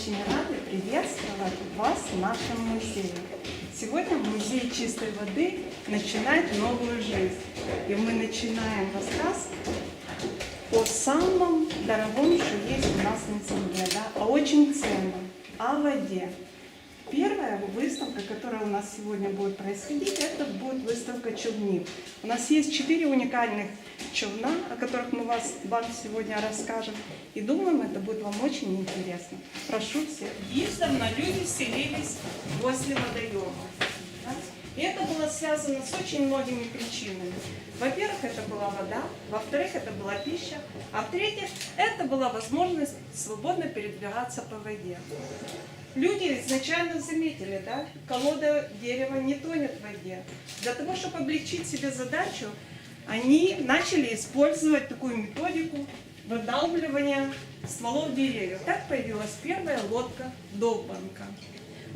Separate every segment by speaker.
Speaker 1: очень рады приветствовать вас в нашем музее. Сегодня музей чистой воды начинает новую жизнь. И мы начинаем рассказ о самом дорогом, что есть у нас на Земле, да, о очень ценном, о воде. Первая выставка, которая у нас сегодня будет происходить, это будет выставка челнив. У нас есть четыре уникальных челна, о которых мы вас, вам сегодня расскажем. И думаем, это будет вам очень интересно. Прошу всех. Издавна люди селились возле водоема. И это было связано с очень многими причинами. Во-первых, это была вода, во-вторых, это была пища, а в-третьих, это была возможность свободно передвигаться по воде. Люди изначально заметили, да, колода дерева не тонет в воде. Для того, чтобы облегчить себе задачу, они начали использовать такую методику выдалбливания стволов деревьев. Так появилась первая лодка Довбанка.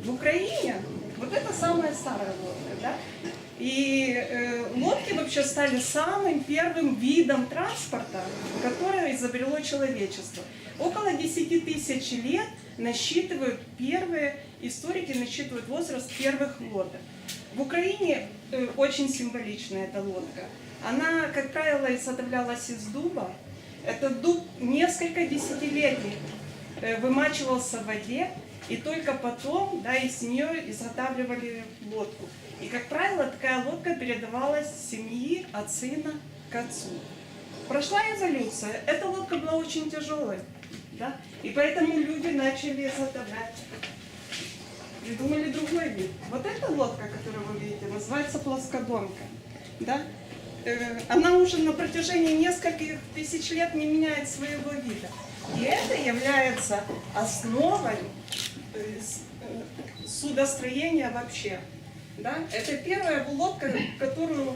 Speaker 1: В Украине вот это самая старая лодка, да? И э, лодки вообще стали самым первым видом транспорта, которое изобрело человечество. Около 10 тысяч лет насчитывают первые, историки насчитывают возраст первых лодок. В Украине э, очень символичная эта лодка. Она, как правило, изготовлялась из дуба. Этот дуб несколько десятилетий э, вымачивался в воде, и только потом да, из нее изготавливали лодку. И, как правило, такая лодка передавалась с семьи от сына к отцу. Прошла эволюция. Эта лодка была очень тяжелой. Да? И поэтому люди начали изготовлять. Придумали другой вид. Вот эта лодка, которую вы видите, называется плоскодонка. Да? Э, Она уже на протяжении нескольких тысяч лет не меняет своего вида. И это является основой э, э, судостроения вообще. Да? Это первая лодка, которую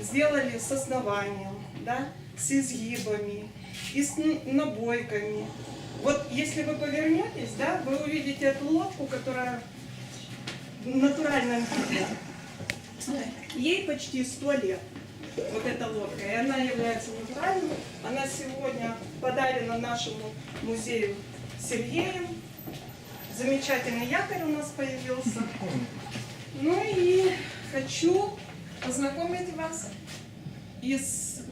Speaker 1: сделали с основанием, да? с изгибами и с набойками. Вот если вы повернетесь, да, вы увидите эту лодку, которая в натуральном виде. Ей почти 100 лет, вот эта лодка, и она является натуральной. Она сегодня подарена нашему музею Сергеем. Замечательный якорь у нас появился. Ну и хочу познакомить вас и с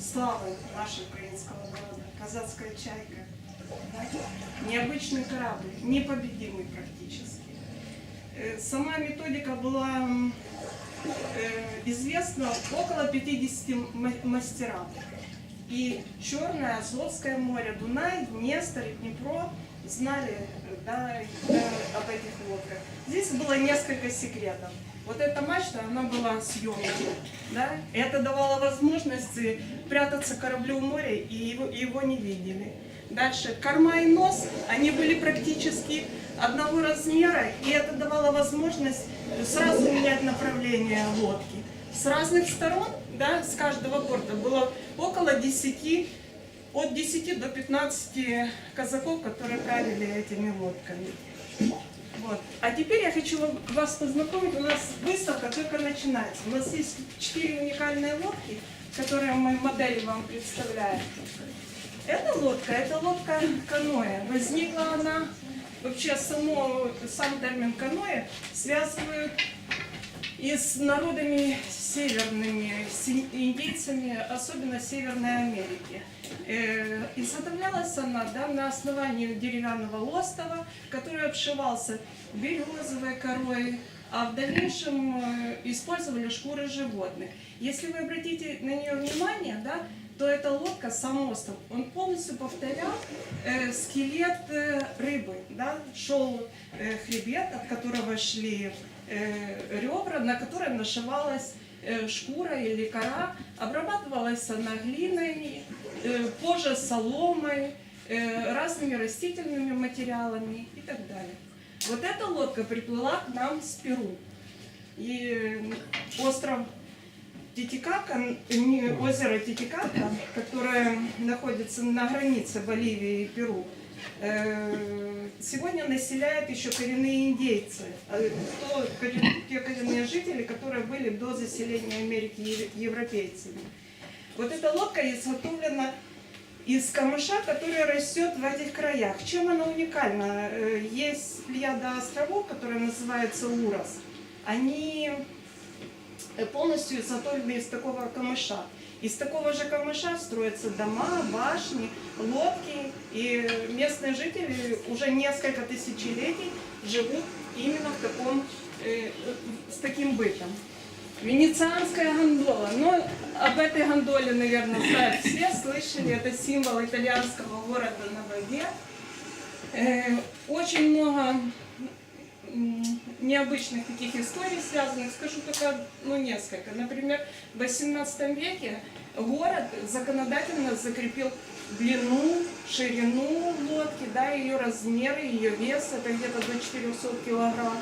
Speaker 1: славой нашего украинского народа, казацкая чайка. Необычный корабль, непобедимый практически. Э, Сама методика была э, известна около 50 ма- мастерам. И Черное, Азовское море, Дунай, Днестр и Днепро знали да, об этих лодках. Здесь было несколько секретов. Вот эта мачта, она была съемной, да? и это давало возможность прятаться кораблю в море, и его, его не видели. Дальше, корма и нос, они были практически одного размера, и это давало возможность сразу менять направление лодки. С разных сторон, да, с каждого борта было около 10, от 10 до 15 казаков, которые правили этими лодками. Вот. А теперь я хочу вас познакомить. У нас выставка только начинается. У нас есть четыре уникальные лодки, которые мы модели вам представляем. Эта лодка, это лодка каноэ. Возникла она, вообще само, сам термин каноэ связывают и с народами северными, индейцами, особенно Северной Америки. Э, Изготовлялась она да, на основании деревянного остова, который обшивался березовой корой, а в дальнейшем э, использовали шкуры животных. Если вы обратите на нее внимание, да, то эта лодка, сам остров, он полностью повторял э, скелет э, рыбы. Да? Шел э, хребет, от которого шли э, ребра, на котором нашивалась шкура или кора, обрабатывалась она глиной, э, позже соломой, э, разными растительными материалами и так далее. Вот эта лодка приплыла к нам с Перу. И э, остров Титикака, не, озеро Титикака, которое находится на границе Боливии и Перу, э, сегодня населяют еще коренные индейцы, э, то- корен- те коренные жители, которые были до заселения Америки ев- европейцами. Вот эта лодка изготовлена из камыша, который растет в этих краях. Чем она уникальна? Э, Есть плеяда островов, которые называются Урос. Они э, полностью изготовлены из такого камыша. Из такого же камыша строятся дома, башни, лодки, и местные жители уже несколько тысячелетий живут именно в таком, э, э, с таким бытом. Венецианская гондола. Ну, об этой гондоле, наверное, знают все, слышали. Это символ итальянского города на воде. Э, Очень много м, необычных таких историй связанных. Скажу только ну, несколько. Например, в XVIII веке город законодательно закрепил длину, ширину лодки, да, ее размеры, ее вес, это где-то до 400 килограмм.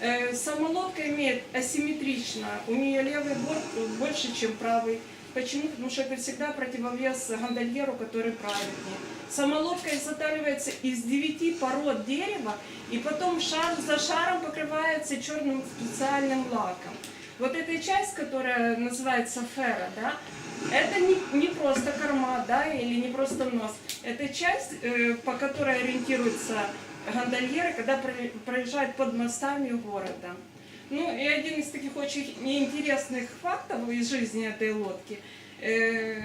Speaker 1: Э, Сама лодка имеет асимметрично, у нее левый борт больше, чем правый. Почему? Потому что это всегда противовес гондольеру, который правильнее. Сама лодка изготавливается из девяти пород дерева, и потом шар за шаром покрывается черным специальным лаком. Вот эта часть, которая называется фера, да, это не, не просто корма, да, или не просто нос. Это часть, э, по которой ориентируются гондольеры, когда про- проезжают под мостами города. Ну и один из таких очень интересных фактов из жизни этой лодки, э,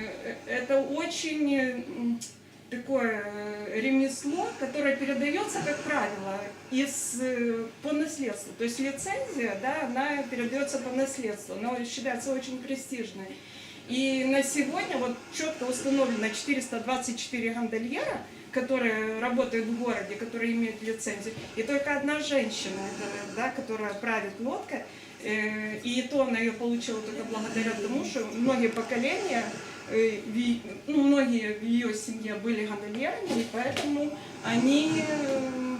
Speaker 1: это очень м, такое э, ремесло, которое передается, как правило, из, э, по наследству. То есть лицензия, да, она передается по наследству, она считается очень престижной. И на сегодня вот четко установлено 424 гондольера, которые работают в городе, которые имеют лицензию, и только одна женщина, да, которая правит лодкой, э, и то она ее получила только благодаря тому, что многие поколения, э, ну, многие в ее семье были гондольерами, и поэтому они, э,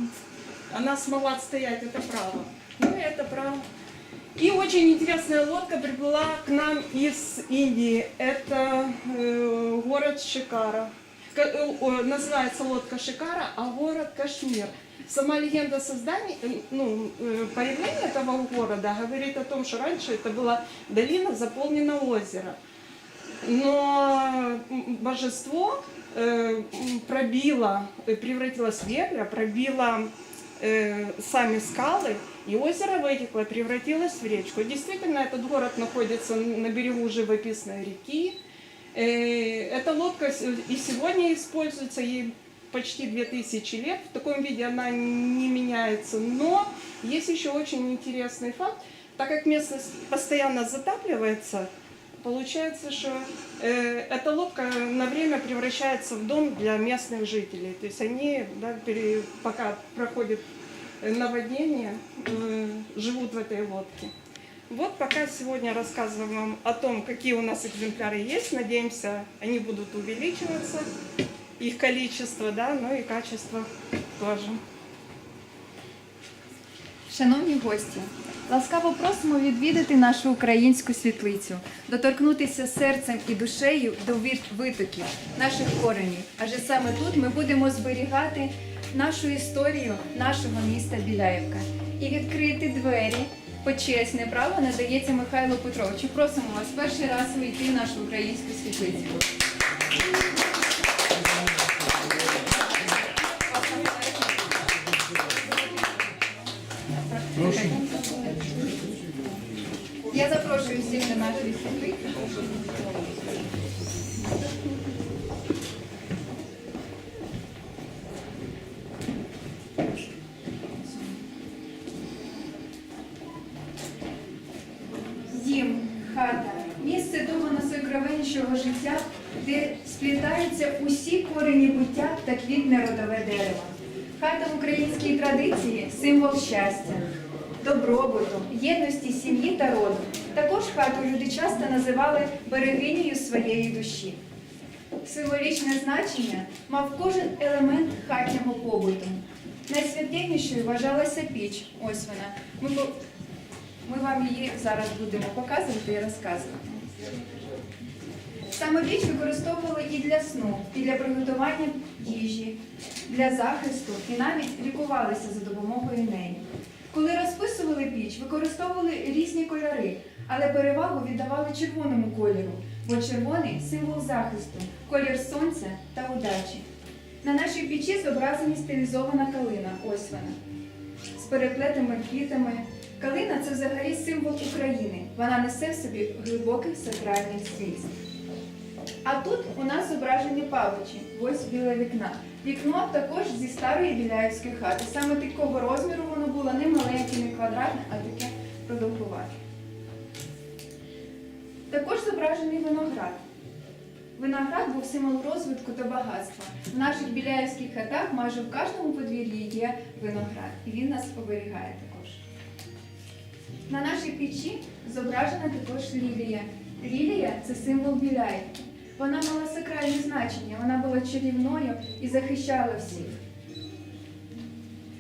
Speaker 1: она смогла отстоять это право. Ну и это право. И очень интересная лодка прибыла к нам из Индии. Это город Шикара. Э, о, называется лодка Шикара, а город Кашмир. Сама легенда создания, э, ну, э, появления этого города говорит о том, что раньше это была долина, заполнена озеро. Но божество э, пробило, э, превратилось в вепря, пробило э, сами скалы, и озеро вытекло, превратилось в речку. Действительно, этот город находится на берегу живописной реки. Э, Эта лодка и сегодня используется, ей почти 2000 лет. В таком виде она не меняется. Но есть еще очень интересный факт. Так как местность постоянно затапливается, Получается, что э, эта лодка на время превращается в дом для местных жителей. То есть они, да, пере- пока проходит э, наводнение, э, живут в этой лодке. Вот пока сегодня рассказываем вам о том, какие у нас экземпляры есть. Надеемся, они будут увеличиваться, их количество, да, ну и качество тоже.
Speaker 2: Шановні гості, ласкаво просимо відвідати нашу українську світлицю, доторкнутися серцем і душею до вір- витоків наших коренів. Адже саме тут ми будемо зберігати нашу історію нашого міста Біляєвка і відкрити двері. Почесне право надається Михайлу Петровичу. Просимо вас перший раз вийти в нашу українську світлицю. Я запрошую всіх до нашої світлиці. Квітне родове дерево. Хата в українській традиції символ щастя, добробуту, єдності сім'ї та роду. Також хату люди часто називали берегинею своєї душі. Символічне значення мав кожен елемент хатнього побуту. Найсвятеннішою вважалася піч. Ось вона. Ми, ми вам її зараз будемо показувати і розказувати. Саме піч використовували і для сну, і для приготування їжі, для захисту, і навіть лікувалися за допомогою неї. Коли розписували піч, використовували різні кольори, але перевагу віддавали червоному кольору, бо червоний символ захисту, колір сонця та удачі. На нашій печі зображені стилізована калина, ось вона, з переплетами квітами. Калина це взагалі символ України. Вона несе в собі глибокий сакральний зміст. А тут у нас зображені павичі, ось біля вікна. Вікно також зі старої біляївської хати. Саме такого розміру воно було не маленьке, не квадратне, а таке продовгувате. Також зображений виноград. Виноград був символ розвитку та багатства. В наших біляївських хатах майже в кожному подвір'ї є виноград, і він нас оберігає також. На нашій печі зображена також лілія. Лілія це символ Біляївки. Вона мала сакральне значення, вона була чарівною і захищала всіх.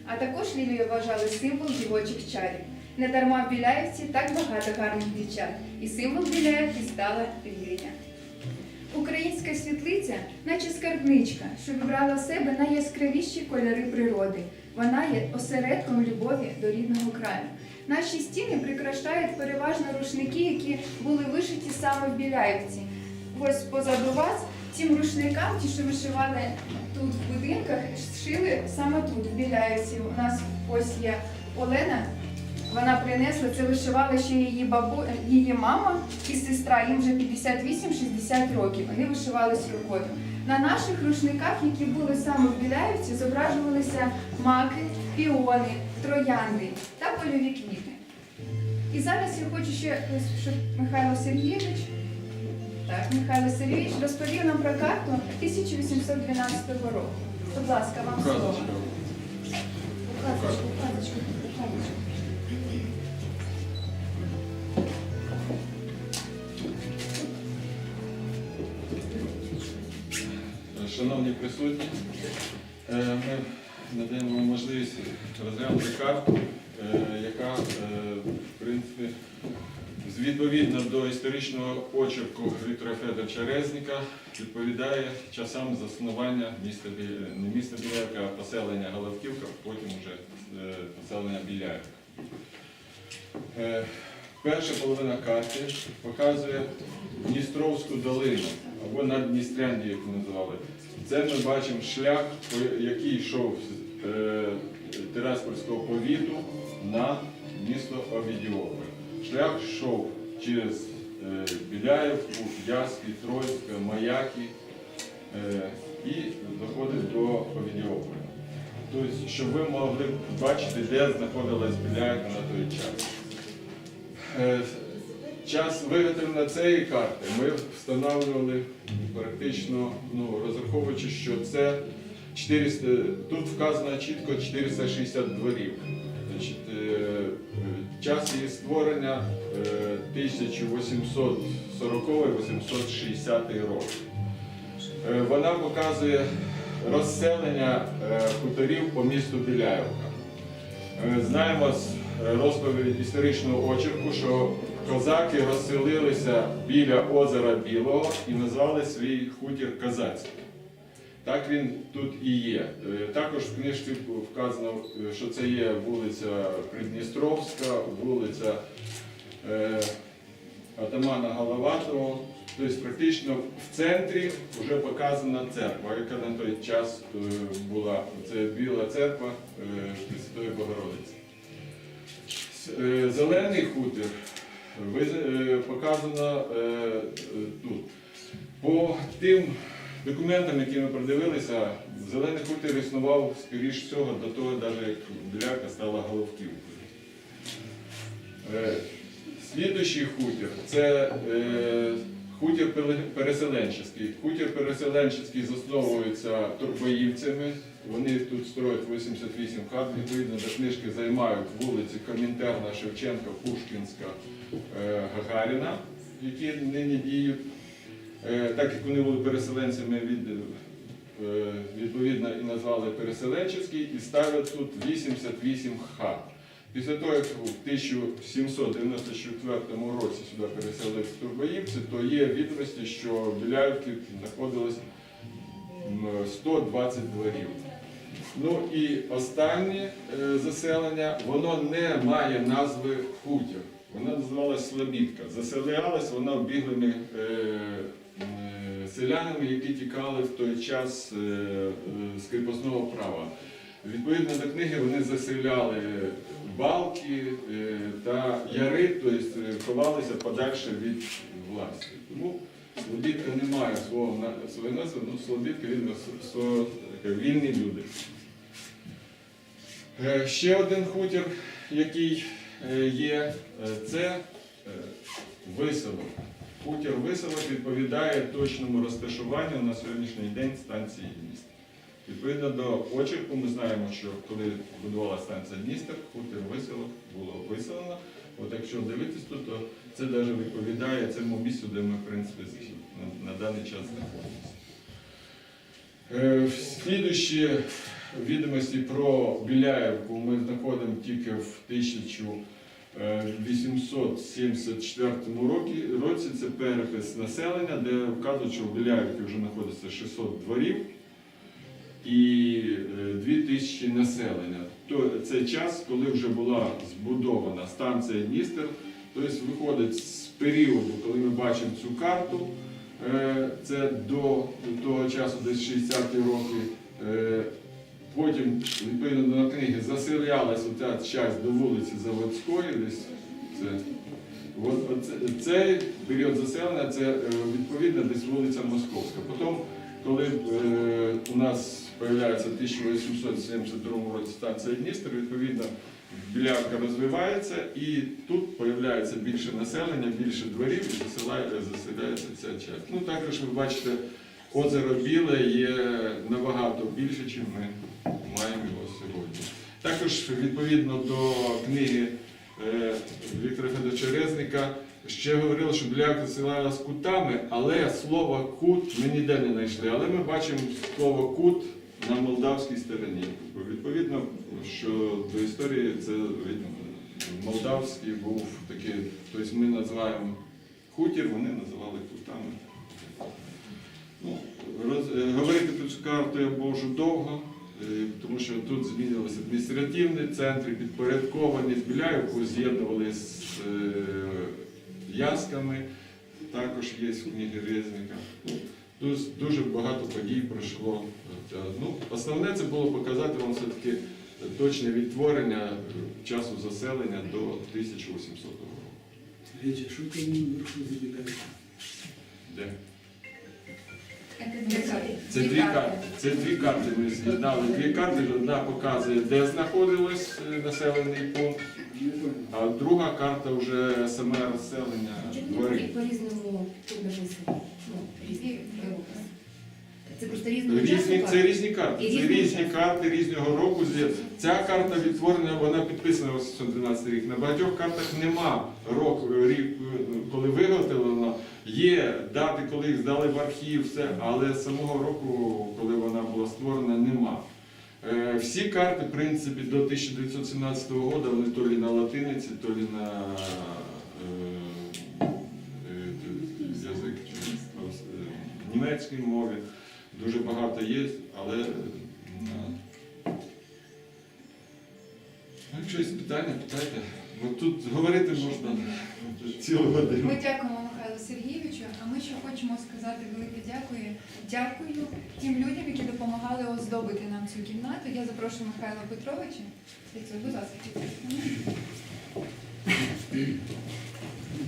Speaker 2: А також лілію вважали символ дівочих чарів. Недарма в Біляївці так багато гарних дівчат, і символ Біляївки стала лілія. Українська світлиця, наче скарбничка, що вибрала в себе найяскравіші кольори природи. Вона є осередком любові до рідного краю. Наші стіни прикрашають переважно рушники, які були вишиті саме в Біляївці. Ось позаду вас цим рушникам, ті, що вишивали тут в будинках, шили саме тут, в Біляївці. У нас ось є Олена. Вона принесла це вишивала ще її бабу, її мама і сестра. Їм вже 58-60 років. Вони вишивали з рукою. На наших рушниках, які були саме в Біляївці, зображувалися маки, піони, троянди та польові квіти. І зараз я хочу ще, щоб Михайло Сергійович, так, Михайло Сергійович розповів нам про карту 1812 року. Будь ласка, вам слово.
Speaker 3: Указочка.
Speaker 2: Указочку, указочку.
Speaker 3: Шановні присутні, е, ми надаємо вам можливість розглянути карту, е, яка, е, в принципі, відповідно до історичного очерку Віктора Федоровича Резника відповідає часам заснування міста Бі- не міста Біляївка, а поселення Головківка, потім вже е, поселення Біляївка. Е, Перша половина карти показує Дністровську долину або Наддністрянді, як називали. Це ми бачимо шлях, який йшов з е, Тираспольського повіту на місто Овідіополь. Шлях йшов через е, Біляєвку, Яський, Тройськ, Маяки е, і доходить до Овідіополя. Тобто, щоб ви могли бачити, де знаходилась Біляєвка на той час. Е, Час виготовлення цієї карти ми встановлювали практично, ну, розраховуючи, що це 400, тут вказано чітко 460 дворів. Значить, е, час її створення е, 1840-860 роки. Е, Вона показує розселення е, хуторів по місту Біляєвка. Е, Знаємо з е, розповіді історичного очерку, що козаки розселилися біля озера Білого і назвали свій хутір Козацький. Так він тут і є. Е, Також в книжці вказано, е, що це є вулиця Придністровська, вулиця е, Атамана Головатого. Тобто практично в центрі вже показана церква, яка на той час була. Це Біла церква Пресвятої Богородиці. Зелений хутір показано тут. По тим документам, які ми продивилися, зелений хутір існував, скоріш всього, до того, навіть як Біляка стала головківкою. Е, Слідуючий хутір це е, хутір переселенческий. Хутір переселенческий засновується турбоївцями. Вони тут строять 88 хат, відповідно до книжки займають вулиці Комінтерна, Шевченка, Пушкінська, е, Гагаріна, які нині діють. Е, Так як вони були переселенцями від, е, відповідно і назвали переселенческий, і ставлять тут 88 хат. Після того, як в 1794 році сюди переселилися турбоївці, то є відомості, що в Біляївці знаходилось 120 дворів. Ну і останнє е, заселення, воно не має назви хутір. Вона називалась Слобідка. Заселялась вона біглими е, селянами, які тікали в той час е, е, з кріпосного права. Відповідно до книги вони заселяли балки е, та яри, тобто е, ховалися подальше від власті. Тому Слобідка не має свого назви, ну Слобідка він вільні люди. Е, Ще один хутір, який е, є, е, це е, виселок. Хутір виселок відповідає точному розташуванню на сьогоднішній день станції міста. Відповідно до очерку, ми знаємо, що коли будувала станція міста, хутір виселок було виселено. От якщо дивитися тут, то це навіть відповідає цьому місцю, де ми в принципі, на, даний час знаходимося. Е, Слідуючі відомості про Біляєвку ми знаходимо тільки в тисячу. Е, 874 році це перепис населення, де вказують, що в Біляївці вже знаходиться 600 дворів і е, 2000 населення. То Це час, коли вже була збудована станція Дністер. Тобто виходить з періоду, коли ми бачимо цю карту, е, це до того часу, десь 60-ті роки. Потім, відповідно до книги, заселялася ця часть до вулиці Заводської, десь це. От, цей період заселення це е, відповідно десь вулиця Московська. Потім, коли е, у нас з'являється в 1872 році станція Дністер, відповідно білявка розвивається і тут з'являється більше населення, більше дворів і заселяє- заселяється ця частина. Ну також ви бачите, озеро Біле є набагато більше, ніж ми маємо його сьогодні. Також відповідно до книги е, Віктора Федоровича Резника ще говорили, що білявка заселяла з кутами, але слово кут ми ніде не знайшли. Але ми бачимо слово кут на молдавській стороні. Відповідно, що до історії це молдавський був такий, тобто ми називаємо хутір, вони називали кутами. Ну, роз, е, говорити про цю карту я можу довго, е, тому що тут змінювалися адміністративні центри, підпорядковані з Біляївку, з'єднували з е, Ясками, також є в книгі Резника. Ну, Дуже, дуже багато подій пройшло. Е, Ну, основне це було показати вам все-таки точне відтворення е, часу заселення до 1800 року.
Speaker 4: Речі, що там вверху забігає?
Speaker 3: Де?
Speaker 2: Це дві карти.
Speaker 3: Це дві карти. Ми з'єднали дві карти. Одна показує, де знаходилось е, населений пункт, а друга карта вже саме розселення дворів.
Speaker 5: По-різному тут. Ну, різні. Це просто різні
Speaker 3: Різні, це різні карти.
Speaker 5: І
Speaker 3: Це
Speaker 5: різні
Speaker 3: різні карти різного року. Ця карта відтворена, вона підписана 812 рік. На багатьох картах нема року, рік, е, коли виготовлена. Є дати, коли їх здали в архів, все, але самого року, коли вона була створена, нема. Е, Всі карти, в принципі, до 1917 року вони то лі на латиниці, то лі на е, е, язик німецькій мові. Дуже багато є, але. Ну, Якщо є питання, питайте. Бо тут говорити можна цілу годину.
Speaker 2: Ми дякуємо Сергійовичу, а ми ще хочемо сказати велике дякую. Дякую тим людям, які допомагали оздобити нам цю кімнату. Я запрошую Михайла Петровича. Будь ласка.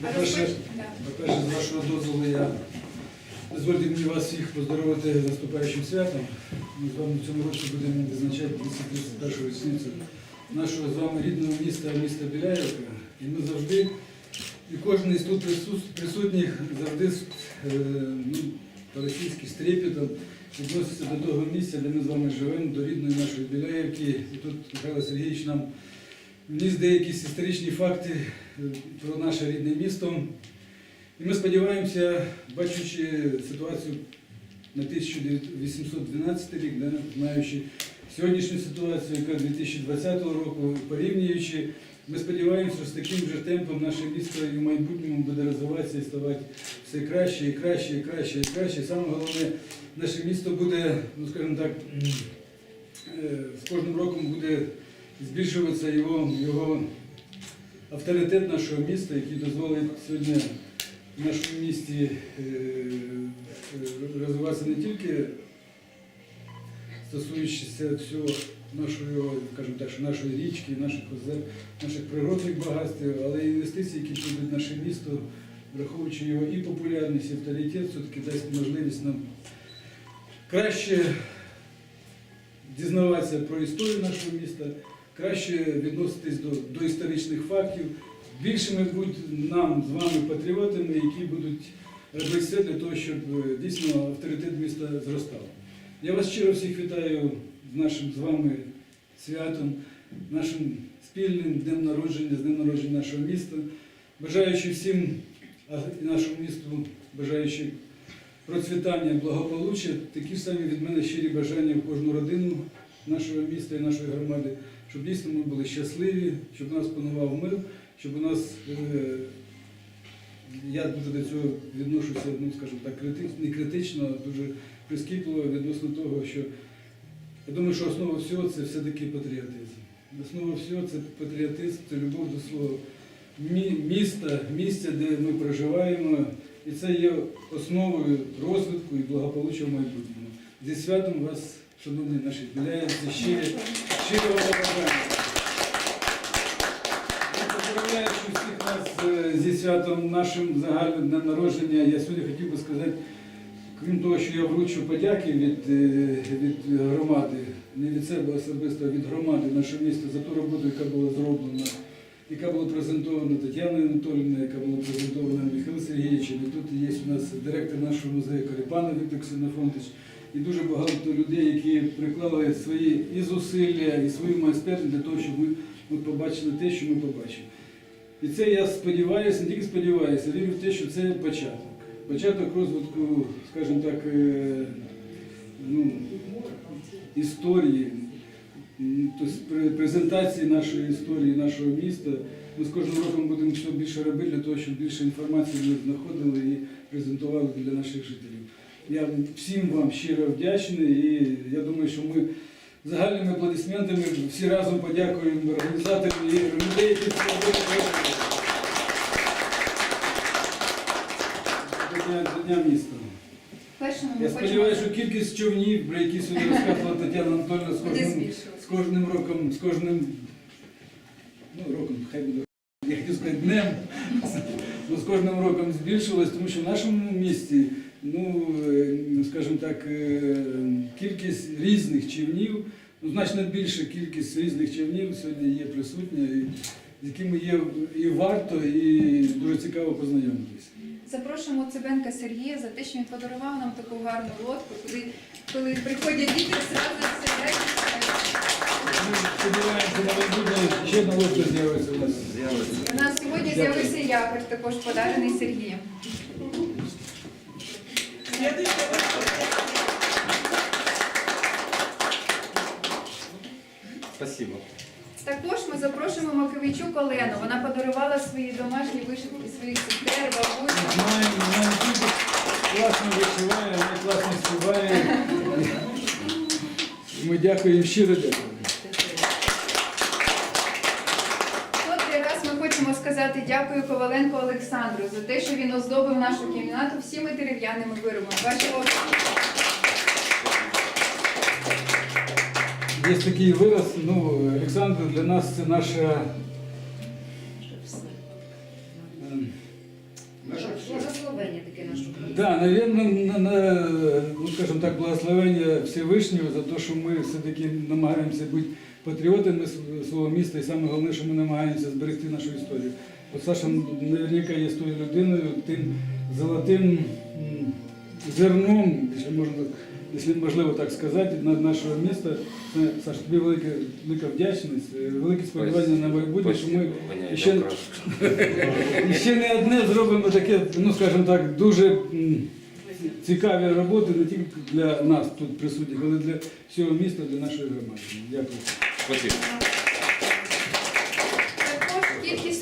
Speaker 4: По-перше, з вашого дозволу я дозвольте мені вас всіх поздоровити з наступаючим святом. Ми з вами в цьому році будемо відзначати 231 річницю нашого з вами рідного міста, міста Біляєвка. І ми завжди, і кожен із тут присутніх завжди е, ну, по-російськи з трепетом відноситься до того місця, де ми з вами живемо, до рідної нашої Біляєвки. І тут Михайло Сергійович нам вніс деякі історичні факти е, про наше рідне місто. І ми сподіваємося, бачучи ситуацію на 1812 рік, да, знаючи сьогоднішню ситуацію, яка 2020 року, порівнюючи, ми сподіваємося, що з таким же темпом наше місто і в майбутньому буде розвиватися і ставати все краще і краще, і краще, і краще. Саме головне, наше місто буде, ну скажімо так, е, з кожним роком буде збільшуватися його, його авторитет нашого міста, який дозволить сьогодні в нашому місті е, розвиватися не тільки стосуючися всього нашої, скажімо так, що нашої річки, наших озер, наших природних багатств, але інвестиції, які прийдуть в наше місто, враховуючи його і популярність, і авторитет, все-таки дасть можливість нам краще дізнаватися про історію нашого міста, краще відноситись до, до історичних фактів, більшими будуть нам з вами патріотами, які будуть робити все для того, щоб е, дійсно авторитет міста зростав. Я вас щиро всіх вітаю з нашим з вами святом, нашим спільним днем народження, з днем народження нашого міста. Бажаючи всім нашому місту, бажаючи процвітання, благополуччя, такі самі від мене щирі бажання в кожну родину нашого міста і нашої громади, щоб дійсно ми були щасливі, щоб у нас панував мир, щоб у нас, е, я дуже до цього відношуся, ну скажімо так, критично, не критично, а дуже прискіпливо відносно того, що я думаю, що основа всього це все-таки патріотизм. Основа всього це патріотизм, це любов до свого міста, місця, де ми проживаємо. І це є основою розвитку і благополуччя в майбутньому. Зі святом вас, шановні наші біляєвці, щирі, щирого бажання. Поздравляючи всіх нас е, зі святом нашим загальним днем народження, я сьогодні хотів би сказати, крім того, що я вручу подяки від, е, від громади, не від себе особисто, а від громади нашого міста за ту роботу, яка була зроблена, яка була презентована Тетяною Анатоліївною, яка була презентована Михайлом Сергійовичем. І тут є у нас директор нашого музею Каріпанов Віктор Ксенофонтович. І дуже багато людей, які приклали свої і зусилля, і свою майстерність для того, щоб ми, ми побачили те, що ми побачили. І це я сподіваюся, не тільки сподіваюся, вірю в те, що це початок. Початок розвитку, скажімо так, е, ну, історії, тобто презентації нашої історії, нашого міста. Ми з кожним роком будемо все більше робити для того, щоб більше інформації ми знаходили і презентували для наших жителів. Я всім вам щиро вдячний і я думаю, що ми загальними аплодисментами всі разом подякуємо організаторам і людей, які це робили. До дня, міста.
Speaker 2: Першому ми
Speaker 4: Я
Speaker 2: хочемо
Speaker 4: сподіваюся, що кількість човнів, про які сьогодні розказувала Тетяна Анатольовна, з
Speaker 2: буде
Speaker 4: кожним, з кожним роком, з кожним ну, роком, хай буде, я хотів сказати днем, ну, з кожним роком збільшилось, тому що в нашому місті, ну, е, скажімо так, е, кількість різних човнів, ну, значно більша кількість різних човнів сьогодні є присутня, і, з якими є і варто, і дуже цікаво познайомитися.
Speaker 2: Запрошуємо Цибенка Сергія за те, що він подарував нам таку гарну лодку, куди коли приходять діти, зразу сидять.
Speaker 4: Ми сподіваємося, на майбутнє ще одна лодка з'явиться у нас.
Speaker 2: У нас сьогодні з'явився якорь, також подарений Сергієм.
Speaker 6: Спасибо.
Speaker 2: Також ми запрошуємо Маковійчук Олену. Вона подарувала свої домашні вишивки своїх сестер, бабусі.
Speaker 4: Класно вишиває, вона класно співає. Ми дякуємо, щиро дякуємо.
Speaker 2: Котрий раз ми хочемо сказати дякую Коваленко Олександру за те, що він оздобив нашу кімнату всіми дерев'яними виробами. Ваші.
Speaker 4: Є такий вираз, ну, Олександр, для нас це наша.
Speaker 5: Благословення таке наше.
Speaker 4: Да, наверное, на, на, ну, скажем так, благословення Всевишнього за те, що ми все-таки намагаємося бути патріотами св- свого міста, і саме головне, що ми намагаємося зберегти нашу історію. От Саша наверняка є тою людиною, тим золотим зерном, якщо можна так, якщо можливо так сказати, на нашого міста. Саш, тобі велика, велика вдячність, е, велике сподівання на майбутнє, що ми ще, ще не одне зробимо таке, ну скажімо так, дуже цікаві роботи не тільки для нас тут присутніх, але для всього міста, для нашої громади. Дякую.
Speaker 6: Спасибо.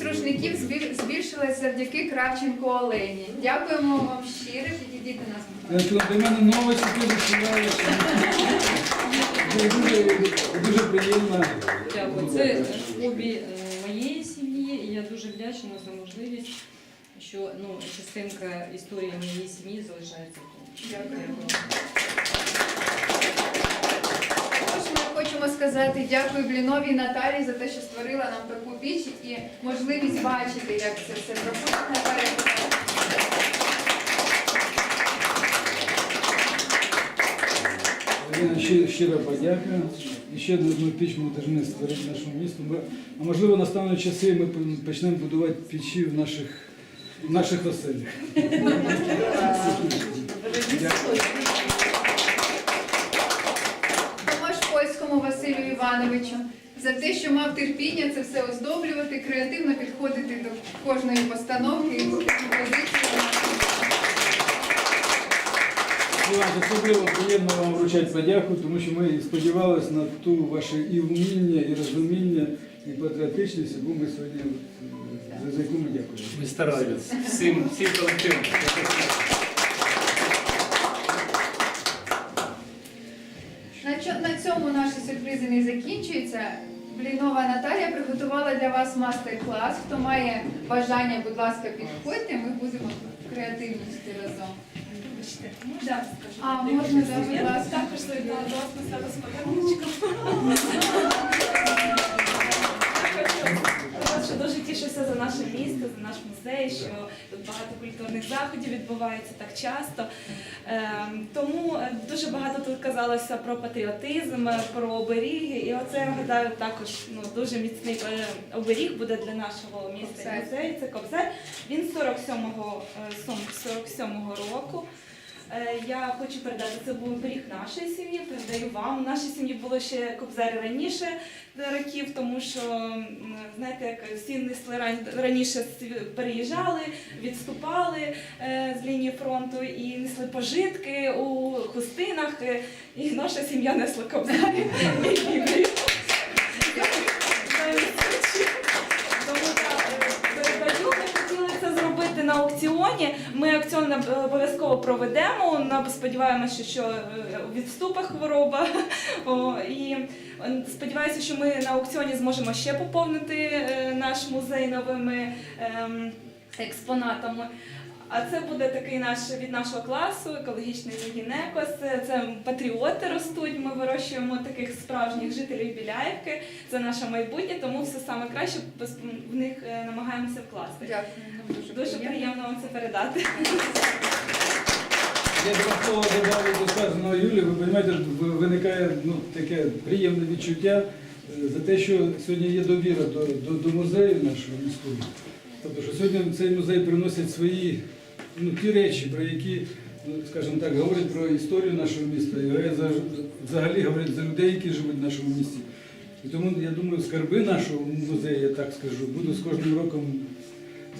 Speaker 2: Також кількість рушників збіль- збільшилась завдяки Кравченко Олені. Дякуємо вам щиро, підійдіть до нас.
Speaker 4: Я сказав, Для мене новості ти вишиваєш. Дуже, дуже приємно.
Speaker 7: Дякую. Це хобі е, моєї сім'ї. сім'ї, і я дуже вдячна за можливість, що ну, частинка історії моєї сім'ї залишається тут.
Speaker 2: Дякую. Також ми хочемо сказати дякую Бліновій Наталії за те, що створила нам таку піч і можливість бачити, як це все проходить наперед.
Speaker 4: Щи- щира подяка. І ще одну піч ми повинні створити нашому місту. А можливо, настануть часи, ми почнемо будувати печі в наших, в наших оселях.
Speaker 2: Івановичу за те, що мав терпіння це все оздоблювати, креативно підходити до кожної постановки і композиції.
Speaker 4: Іван, особливо приємно вам вручати подяку, тому що ми сподівалися на ту ваше і вміння, і розуміння, і патріотичність, яку ми сьогодні за- за яку ми дякуємо.
Speaker 6: Ми стараємось. Всім, всім колективом.
Speaker 2: На, чо- на цьому наші сюрпризи не закінчуються. Блінова Наталія приготувала для вас мастер-клас. Хто має бажання, будь ласка, підходьте, ми будемо креативності разом. Да. А можна, да, будь ласка.
Speaker 8: Також вас на з подаруночком. Тішуся за наше місто, за наш музей, що тут багато культурних заходів відбувається так часто. Ем, Тому е, дуже багато тут казалося про патріотизм, е, про оберіги. І оце я гадаю також ну, дуже міцний е, оберіг буде для нашого міста музею. Це кобзар. Він 47-го е, сом- 47-го року. Е, Я хочу передати це був оберіг нашої сім'ї. Передаю вам. У нашій сім'ї було ще кобзари раніше років, тому що знаєте, як всі несли ран- раніше переїжджали, відступали е, з лінії фронту і несли пожитки у хустинах. І наша сім'я несла кобзарі і Біблію. Тому так, е, передаю. Ми хотіли це зробити на аукціоні. Ми аукціон е, обов'язково проведемо. Сподіваємося, що відступа хвороба. І е, сподіваюся, що ми на аукціоні зможемо ще поповнити е, наш музей новими ем, експонатами. А це буде такий наш від нашого класу, екологічний загінекос. Це патріоти ростуть. Ми вирощуємо таких справжніх жителів Біляївки. Це наше майбутнє, тому все саме краще в них е, намагаємося вкласти.
Speaker 2: Дякую. Дуже,
Speaker 8: Дуже приємно вам це передати.
Speaker 4: Я слова додав до сказаного Юлі, ви розумієте, виникає ну, таке приємне відчуття е, за те, що сьогодні є довіра до, до, до музею нашого міського. Тобто, що сьогодні цей музей приносить свої ну, ті речі, про які, ну, скажімо так, говорять про історію нашого міста, і говорять за- взагалі говорять за людей, які живуть в нашому місті. І тому я думаю, скарби нашого музею, я так скажу, будуть з кожним роком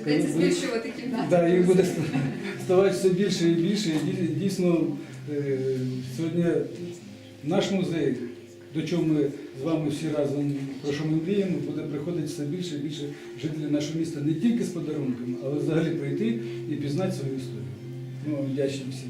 Speaker 2: Будете збільшувати кімнати.
Speaker 4: Да, їх буде ставати все більше і більше. І дійсно, е, сьогодні наш музей, до чого ми з вами всі разом про що ми мріємо, буде приходити все більше і більше жителів нашого міста не тільки з подарунками, але взагалі прийти і пізнати свою історію. Ну, вдячні всім.